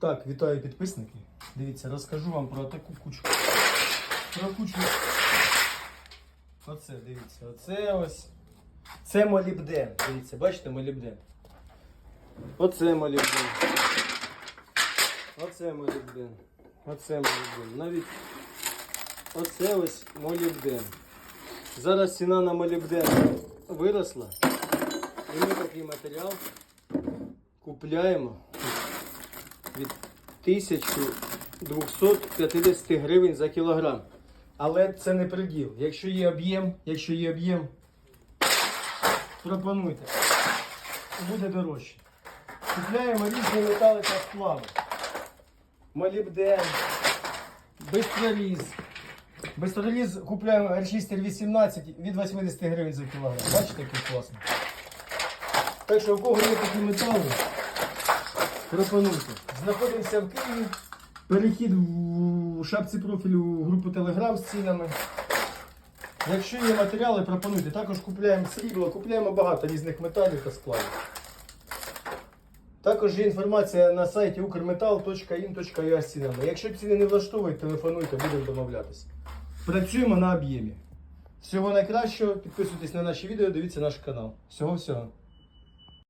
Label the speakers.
Speaker 1: Так, вітаю підписники. Дивіться, розкажу вам про таку кучу. Про кучу. Оце, дивіться, оце ось. Це молібден. Дивіться, бачите молібден. Оце молібден. Оце молібден. Оце молібден. Навіть оце ось молібден. Зараз ціна на молібден виросла. І ми такий матеріал купляємо від 1250 гривень за кілограм. Але це не приділ. Якщо є об'єм, якщо є об'єм, пропонуйте. Буде дорожче. Купляємо різні метали та сплави. Молібден, бистроліз. Бистроліз купляємо Арчистер 18 від 80 гривень за кілограм. Бачите, який класний. Так що у кого є такі метали, пропонуйте. Знаходимося в Києві. Перехід в шапці профілю групу Телеграм з цінами. Якщо є матеріали, пропонуйте. Також купляємо срібло, купляємо багато різних металів та сплавів. Також є інформація на сайті ukrmetal.in.ua з цінами. Якщо ціни не влаштовують, телефонуйте, будемо домовлятися. Працюємо на об'ємі. Всього найкращого, підписуйтесь на наші відео, дивіться наш канал. Всього всього.